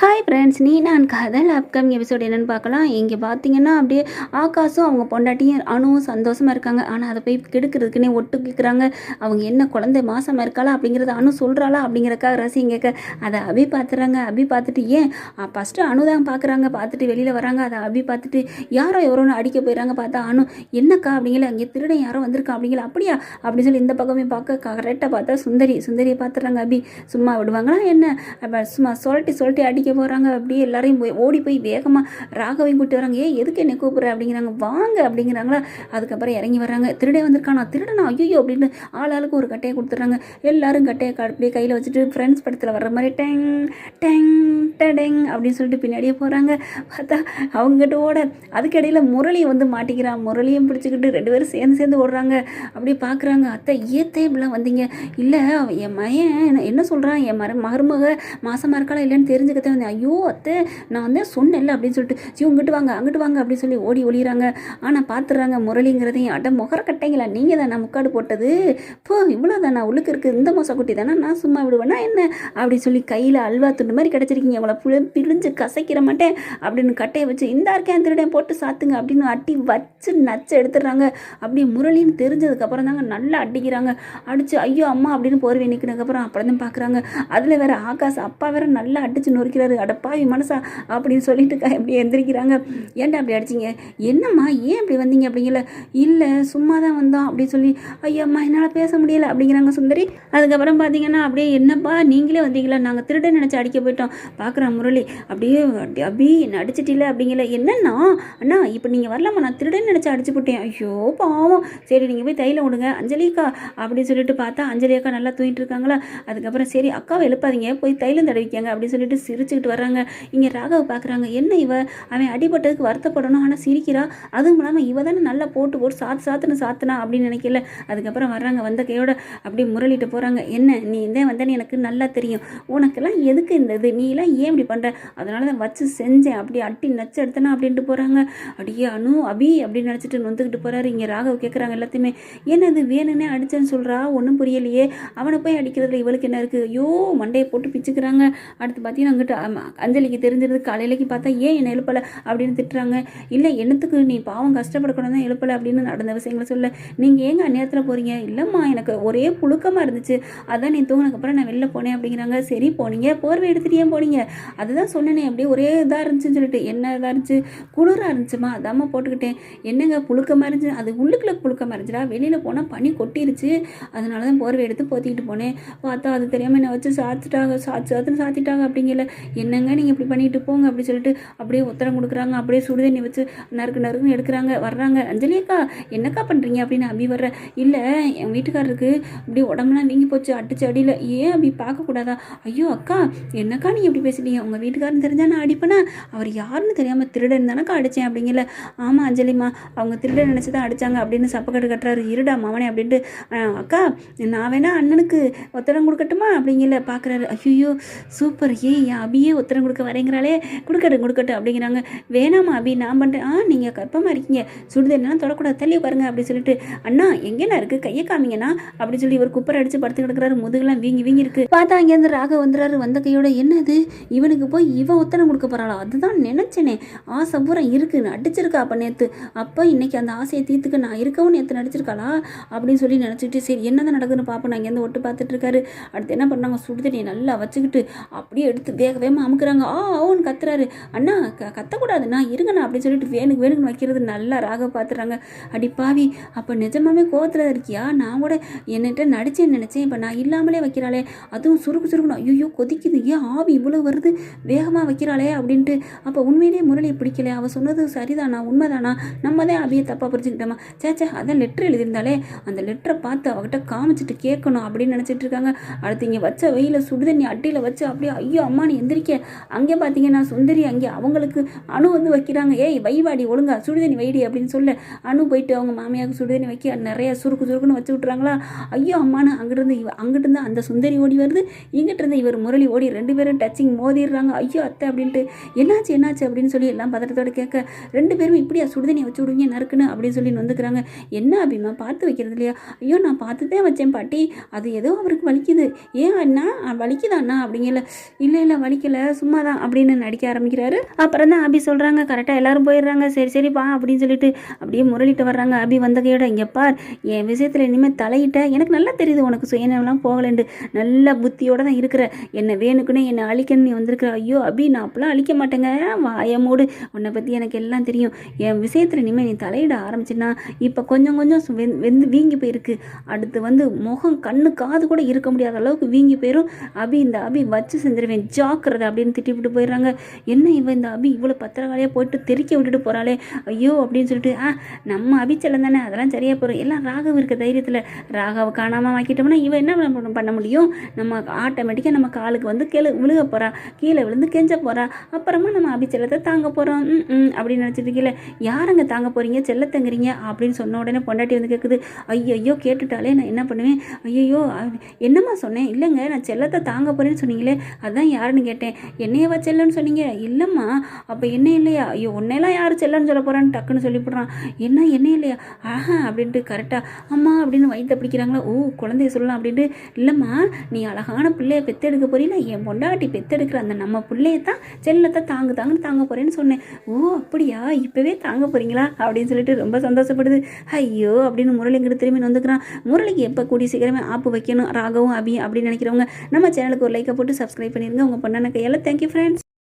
Hi friends நீ நான் கதல். Upcoming episode என்னென்னு பார்க்கலாம். இங்கே பார்த்தீங்கன்னா அப்படியே ஆகாசும் அவங்க பொண்டாட்டியும் அணுவும் சந்தோஷமாக இருக்காங்க. ஆனால் அதை போய் கெடுக்கிறதுக்குன்னே ஒட்டு கேட்குறாங்க அவங்க என்ன குழந்தை மாசமாக இருக்காளா அப்படிங்கிறத அணு சொல்கிறாளா அப்படிங்கிறக்காக ரசிங்க கேட்க அதை அபி பார்த்துறாங்க. அபி பார்த்துட்டு ஏன்? ஃபஸ்ட்டு அணு தான் பார்க்குறாங்க. பார்த்துட்டு வெளியில் வராங்க. அதை அபி பார்த்துட்டு யாரோ எவரோன்னு அடிக்க போயிடறாங்க. பார்த்தா அணு என்னக்கா அப்படிங்கல? அங்கே திருடன் யாரோ வந்திருக்கா அப்படிங்கல? அப்படியா? அப்படின்னு சொல்லி இந்த பக்கமே பார்க்க கரெக்டாக பார்த்தா சுந்தரி. சுந்தரியை பார்த்துறாங்க அபி. சும்மா விடுவாங்களா என்ன? அப்போ சும்மா சொல்லிட்டு சொல்லிட்டு அடிக்க போகிறாங்க அப்படியே எல்லாரையும் போய் ஓடி போய் வேகமாக ராகவையும் கூட்டி வராங்க. ஏ எதுக்கு என்ன கூப்பிட்ற? அப்படிங்கிறாங்க. வாங்க அப்படிங்கிறாங்களா. அதுக்கப்புறம் இறங்கி வர்றாங்க. திருடே வந்திருக்கானா. திருடனா? ஐயோ அப்படின்னு ஆள் ஆளுக்கு ஒரு கட்டையை கொடுத்துட்றாங்க. எல்லாரும் கட்டையை அப்படியே கையில் வச்சுட்டு ஃப்ரெண்ட்ஸ் படத்தில் வர்ற மாதிரி டெங் டெங் டடெங் அப்படின்னு சொல்லிட்டு பின்னாடியே போகிறாங்க பார்த்தா அவங்ககிட்ட ஓட அதுக்கிடையில் முரளியை வந்து மாட்டிக்கிறான். முரளியும் பிடிச்சிக்கிட்டு ரெண்டு பேரும் சேர்ந்து சேர்ந்து ஓடுறாங்க. அப்படியே பார்க்குறாங்க அத்தை ஏத்தே இப்படிலாம் வந்தீங்க. இல்லை என் மயன் என்ன- சொல்கிறான் என் மர மருமக மாதமாக இருக்காளா இல்லைன்னு அத்தை வந்து ஐயோ அத்தை நான் வந்து சொன்னேன்ல அப்படின்னு சொல்லிட்டு ஜி இங்கிட்டு வாங்க அங்கிட்டு வாங்க அப்படின்னு சொல்லி ஓடி ஒளிகிறாங்க ஆனால் பார்த்துறாங்க முரளிங்கிறதையும். அட முகரக்கட்டைங்களா நீங்கள் தான் நான் முக்காடு போட்டது? போ இவ்வளோ தானா உள்ளுக்கு இருக்குது இந்த மோச குட்டி தானே நான் சும்மா விடுவேன்னா என்ன? அப்படி சொல்லி கையில் அல்வா துண்டு மாதிரி கிடச்சிருக்கீங்க. அவளை புழ பிழிஞ்சு கசைக்கிற மாட்டேன் அப்படின்னு கட்டையை வச்சு இந்த இருக்கேன் திருடன் போட்டு சாத்துங்க அப்படின்னு அட்டி வச்சு நச்சு எடுத்துடுறாங்க. அப்படி முரளின்னு தெரிஞ்சதுக்கப்புறம் தாங்க நல்லா அடிக்கிறாங்க. அடித்து ஐயோ அம்மா அப்படின்னு போர்வை நிற்கினதுக்கப்புறம் அப்புறம் தான் பார்க்குறாங்க. அதில் வேற ஆகாஷ் அப்பா வேற நல்லா அடிச்சு அடிக்கிறாரு அடப்பாவி மனசா? அப்படின்னு சொல்லிட்டு இப்படி எந்திரிக்கிறாங்க. ஏன்டா அப்படி அடிச்சிங்க? என்னம்மா ஏன் அப்படி வந்தீங்க? அப்படிங்கல இல்லை சும்மா தான் வந்தோம் அப்படின்னு சொல்லி ஐயாம்மா என்னால் பேச முடியல அப்படிங்கிறாங்க சுந்தரி. அதுக்கப்புறம் பார்த்தீங்கன்னா அப்படியே என்னப்பா நீங்களே வந்தீங்களா? நாங்கள் திருடன் நினச்சி அடிக்க போயிட்டோம். பார்க்குறான் முரளி. அப்படியே அப்படி அபி என்ன அடிச்சிட்டில அப்படிங்கல என்னன்னா அண்ணா இப்போ நீங்கள் வரலாமா நான் திருடன் நினச்சி அடிச்சு போட்டேன். ஐயோ பாவம். சரி நீங்கள் போய் தையில விடுங்க அஞ்சலிக்கா அப்படின்னு சொல்லிட்டு பார்த்தா அஞ்சலி அக்கா நல்லா தூங்கிட்டு இருக்காங்களா? அதுக்கப்புறம் சரி அக்காவை எழுப்பாதீங்க. போய் தைலம் தடவிக்காங்க அப்படின்னு சொல்லிட்டு சிரிச்சுக்கிட்டு வர்றாங்க. இங்கே ராகவ பார்க்குறாங்க என்ன இவ? அவன் அடிபட்டதுக்கு வருத்தப்படணும். ஆனால் சிரிக்கிறா. அதுவும் இல்லாமல் இவ தானே நல்லா போட்டு போட்டு சாத்து சாத்துன்னு சாத்துனா அப்படின்னு நினைக்கல. அதுக்கப்புறம் வர்றாங்க வந்த கையோட அப்படியே முரளிட்டு போகிறாங்க என்ன? நீ இந்த வந்தேன்னு எனக்கு நல்லா தெரியும். உனக்கெல்லாம் எதுக்கு இந்த இது? நீ எல்லாம் ஏன் இப்படி பண்ணுற அதனால தான் வச்சு செஞ்சேன். அப்படி அட்டி நச்சு எடுத்தனா? அப்படின்ட்டு போகிறாங்க அடியே அனு அபி அப்படின்னு நினச்சிட்டு நொந்துக்கிட்டு போகிறாரு இங்கே ராகவ் கேட்குறாங்க எல்லாத்தையுமே. என்னது? வேணும்னே அடிச்சேன்னு சொல்கிறா ஒன்றும் புரியலையே. அவனை போய் அடிக்கிறதுல இவளுக்கு என்ன இருக்குது ஐயோ மண்டையை போட்டு பிச்சுக்கிறாங்க. அடுத்து பார்த்தீங்கன்னா அங்கிட்டு அஞ்சலிக்கு தெரிஞ்சிருது காலையிலக்கு பார்த்தா ஏன் என்னை எழுப்பலை அப்படின்னு திட்டுறாங்க. இல்லை என்னத்துக்கு நீ பாவம் கஷ்டப்படக்கூடாது தான் எழுப்பலை அப்படின்னு நடந்த விஷயங்களை சொல்ல. நீங்கள் ஏங்க அந்நேரத்தில் போகிறீங்க இல்லைம்மா எனக்கு ஒரே புழுக்கமாக இருந்துச்சு. அதான் நீ தூங்கினக்கப்புறம் நான் வெளில போனேன் அப்படிங்கிறாங்க. சரி போனீங்க. போர்வை எடுத்துட்டு ஏன் போனீங்க? அதுதான் சொன்னேனே அப்படியே ஒரே இதாக இருந்துச்சுன்னு சொல்லிட்டு. என்ன இதாக இருந்துச்சு? குளிராக இருந்துச்சுமா? அதாம்மா போட்டுக்கிட்டேன். என்னங்க புழுக்கமாக இருந்துச்சு? அது உள்ளுக்குள்ள புழுக்கமாக இருந்துச்சுடா. வெளியில் போனால் பனி கொட்டிருச்சு. அதனால தான் போர்வை எடுத்து போத்திக்கிட்டு போனேன். பார்த்தா அது தெரியாமல் என்னை வச்சு சாத்துட்டாங்க. சாத்து சாத்துன்னு சாத்திட்டாங்க அப்படிங்கல. என்னங்க நீங்கள் இப்படி பண்ணிட்டு போங்க அப்படி சொல்லிட்டு அப்படியே உத்தரம் கொடுக்குறாங்க. அப்படியே சுடுதண்ணி வச்சு நறுக்கு நறுக்குன்னு எடுக்கிறாங்க. வர்றாங்க. அஞ்சலியக்கா என்னக்கா பண்ணுறீங்க அப்படின்னு அபி வர்ற. இல்லை என் வீட்டுக்காரருக்கு இப்படி உடம்புலாம் நீங்கி போச்சு. அடிச்சு அடியில். ஏன் அப்படி பார்க்கக்கூடாதா ஐயோ அக்கா என்னக்கா நீங்கள் இப்படி பேசிட்டீங்க உங்கள் வீட்டுக்காரன் தெரிஞ்சா நான் அடிப்பேனா? அவர் யாருன்னு தெரியாமல் திருடன் தானக்கா அடித்தேன் அப்படிங்கல. ஆமாம் அஞ்சலிம்மா அவங்க திருடன் நினச்சி தான் அடித்தாங்க அப்படின்னு சப்பக்கட்டு கட்டுறாரு. இருடா மாமனே அப்படின்ட்டு. அக்கா நான் வேணா அண்ணனுக்கு ஒத்தடம் கொடுக்கட்டுமா அப்படிங்கல. பார்க்குறாரு ஐயோ சூப்பர். ஏய் அபி அபியே உத்தரம் கொடுக்க வரேங்கிறாளே. கொடுக்கட்டும் கொடுக்கட்டும் அப்படிங்கிறாங்க. வேணாமா அபி நான் பண்ணுறேன் ஆ நீங்கள் கற்பமாக இருக்கீங்க. சுடுதண்ணெலாம் தொடக்கூடாது. தள்ளி உட்காருங்க அப்படின்னு சொல்லிட்டு. அண்ணா எங்கேண்ணா இருக்குது கையை காமிங்கண்ணா. அப்படின்னு சொல்லி இவர் குப்பரை அடித்து படுத்து கிடக்குறாரு. முதுகுலாம் வீங்கி வீங்கி இருக்கு. பார்த்தா அங்கேருந்து ராக வந்துறாரு. வந்த கையோட என்னது? இவனுக்கு போய் இவன் உத்தரம் கொடுக்க போகிறாளா அதுதான் நினச்சேனே. ஆசை பூரா இருக்குன்னு. அடிச்சிருக்கா அப்போ நேற்று அப்போ இன்னைக்கு அந்த ஆசையை தீர்த்துக்க நான் இருக்கவும் நேற்று நடிச்சிருக்காளா? அப்படின்னு சொல்லி நினச்சிட்டு சரி என்னதான் நடக்குதுன்னு பார்ப்போம். நான் இங்கேருந்து ஒட்டு பார்த்துட்டு இருக்காரு. அடுத்து என்ன பண்ணாங்க சுடுதண்ணியை நல்லா வச்சுக்கிட்டு அப்படியே எடுத்து வேக வேகமாக அமுக்குறாங்க? ஆ ஓன்னு கத்துறாரு. அண்ணா க கத்தக்கூடாதுண்ணா இருங்கண்ணா அப்படின்னு சொல்லிட்டு வேணுக்கு வேணுக்கு வைக்கிறது நல்லா ராக பார்த்துறாங்க அடி பாவி அப்போ நிஜமாவே கோவத்தில் இருக்கியா? நான் கூட என்னட்ட நடிச்சேன்னு நினச்சேன். இப்போ நான் இல்லாமலே வைக்கிறாளே. அதுவும் சுருக்கு சுருக்குன்னு ஐயோ கொதிக்குது. ஏன் ஆவி இவ்வளோ வருது? வேகமாக வைக்கிறாளே அப்படின்ட்டு. அப்போ உண்மையிலேயே முரளியை பிடிக்கல. அவள் சொன்னது சரிதானா? உண்மைதானா? நம்ம தான் அவிய தப்பாக புரிஞ்சுக்கிட்டோமா சேச்சே அதான் லெட்ரு எழுதியிருந்தாலே அந்த லெட்டரை பார்த்து அவகிட்ட காமிச்சிட்டு கேட்கணும் அப்படின்னு நினச்சிட்டு இருக்காங்க. அடுத்து இங்கே வச்ச வெயில சுடுதண்ணி அட்டியில் வச்சு அப்படியே ஐயோ அம்மா நீ எந்திரிக்க அங்கே பார்த்தீங்கன்னா சுந்தரி அங்கே அவங்களுக்கு அணு வந்து வைக்கிறாங்க. ஏய் வைவாடி ஒழுங்கா சுடுதண்ணி வைடி அப்படின்னு சொல்ல. அணு போயிட்டு அவங்க மாமியாவுக்கு சுடுதண்ணி வைக்க நிறைய சுருக்கு சுருக்குன்னு வச்சு விட்றாங்களா ஐயோ அம்மானு அங்கிட்டிருந்து இவ அங்கிட்டிருந்து அந்த சுந்தரி ஓடி வருது. இங்கிட்டிருந்து இவர் முரளி ஓடி ரெண்டு பேரும் டச்சிங் மோதிடுறாங்க. ஐயோ அத்தை அப்படின்ட்டு. என்னாச்சு என்னாச்சு அப்படின்னு சொல்லி எல்லாம் பதட்டத்தோட கேட்க ரெண்டு பேரும் இப்படியா சுடுதண்ணி வச்சு விடுவீங்க நறுக்குன்னு அப்படின்னு சொல்லி வந்துக்கிறாங்க என்ன அப்படிமா பார்த்து வைக்கிறது இல்லையா? ஐயோ நான் பார்த்து தான் வச்சேன் பாட்டி. அது ஏதோ அவருக்கு வலிக்குது. ஏன் அண்ணா வலிக்குதா அண்ணா அப்படிங்கல. இல்லை இல்லை வலிக்கல சும்மா தான் அப்படின்னு நடிக்க ஆரம்பிக்கிறாரு. அப்புறம் தான் அபி சொல்கிறாங்க கரெக்டாக எல்லாரும் போயிடுறாங்க. சரி சரி வா அப்படின்னு சொல்லிட்டு அப்படியே முரளிட்டு வர்றாங்க. அபி வந்தகையோட இங்கே பார் என் விஷயத்தில் இனிமேல் தலையிட்ட எனக்கு நல்லா தெரியுது உனக்கு சுயநலம்லாம் போகலண்டு நல்ல புத்தியோட தான் இருக்கிற. என்னை வேணுக்குன்னு என்னை அழிக்கணும்னு நீ வந்திருக்கிற. ஐயோ அபி நான் அப்பெல்லாம் அழிக்க மாட்டேங்க. வாயமோடு உன்னை பற்றி எனக்கு எல்லாம் தெரியும். என் விஷயத்தில் இனிமேல் நீ தலையிட ஆரம்பிச்சின்னா இப்போ கொஞ்சம் கொஞ்சம் வெந் வெந்து வீங்கி போயிருக்கு. அடுத்து வந்து முகம் கண்ணு காது கூட இருக்க முடியாத அளவுக்கு வீங்கி போயிடும் அபி இந்த அபி வச்சு செஞ்சிருவேன். ஜாக்கிரதை அப்படின்னு திட்டிவிட்டு போயிடுறாங்க. என்ன இவன் இந்த அபி இவ்வளோ பத்திரக்காலையாக போயிட்டு தெறிக்க விட்டுட்டு போகிறாளே ஐயோ அப்படின்னு சொல்லிட்டு ஆ நம்ம அபிச்சலம் தானே அதெல்லாம் சரியாக போகிறோம் எல்லாம் ராகவ் இருக்க தைரியத்தில் ராகவை காணாமல் வாங்கிட்டோம்னா இவன் என்ன பண்ண- முடியும்? நம்ம ஆட்டோமேட்டிக்காக நம்ம காலுக்கு வந்து கீழே விழுக போகிறா கீழே விழுந்து கெஞ்ச போகிறா அப்புறமா நம்ம அபிச்சலத்தை தாங்க போகிறோம் ம் ம் அப்படின்னு நினச்சிட்டு இருக்கீங்களே யாருங்க தாங்க போகிறீங்க செல்லத்தங்குறீங்க? அப்படின்னு சொன்ன உடனே பொண்டாட்டி வந்து கேட்குது ஐயோ கேட்டுட்டாலே நான் என்ன பண்ணுவேன்? ஐயோ என்னம்மா சொன்னேன்? இல்லைங்க நான் செல்லத்தை தாங்க போகிறேன்னு சொன்னீங்களே அதான் யாருன்னு கேட்டேன் என்னையவா செல்லன்னு சொன்னீங்க? இல்லைம்மா. அப்போ என்ன இல்லையா? ஐயோ உன்னையெல்லாம் யார் செல்லன்னு சொல்ல போகிறான்னு டக்குன்னு சொல்லிவிடுறான் என்ன என்ன இல்லையா? ஆஹா அப்படின்ட்டு கரெக்டாக அம்மா அப்படின்னு வயிற்று பிடிக்கிறாங்களா? ஓ குழந்தைய சொல்லலாம் அப்படின்ட்டு இல்லைம்மா நீ அழகான பிள்ளைய பெத்தெடுக்க போறீல என் பொண்டாட்டி பெத்தெடுக்கிற அந்த நம்ம பிள்ளையத்தான் செல்லத்தை தாங்கு தாங்கன்னு தாங்க போகிறேன்னு சொன்னேன். ஓ அப்படியா? இப்போவே தாங்க போகிறீங்களா அப்படின்னு சொல்லிட்டு ரொம்ப சந்தோஷப்படுது. ஐயோ அப்படின்னு முரளிங்கிட்ட திரும்பி வந்துக்கிறான் முரளிக்கு எப்போ கூடிய சீக்கிரமே ஆப்பு வைக்கணும். ராகவும் அபி அப்படின்னு நினைக்கிறவங்க நம்ம சேனலுக்கு ஒரு லைக்கை போட்டு சப்ஸ்கிரைப் பண்ணிருங்க. உங்கள் பொண்ணான கையால் தேங்க்யூ ஃப்ரெண்ட்ஸ்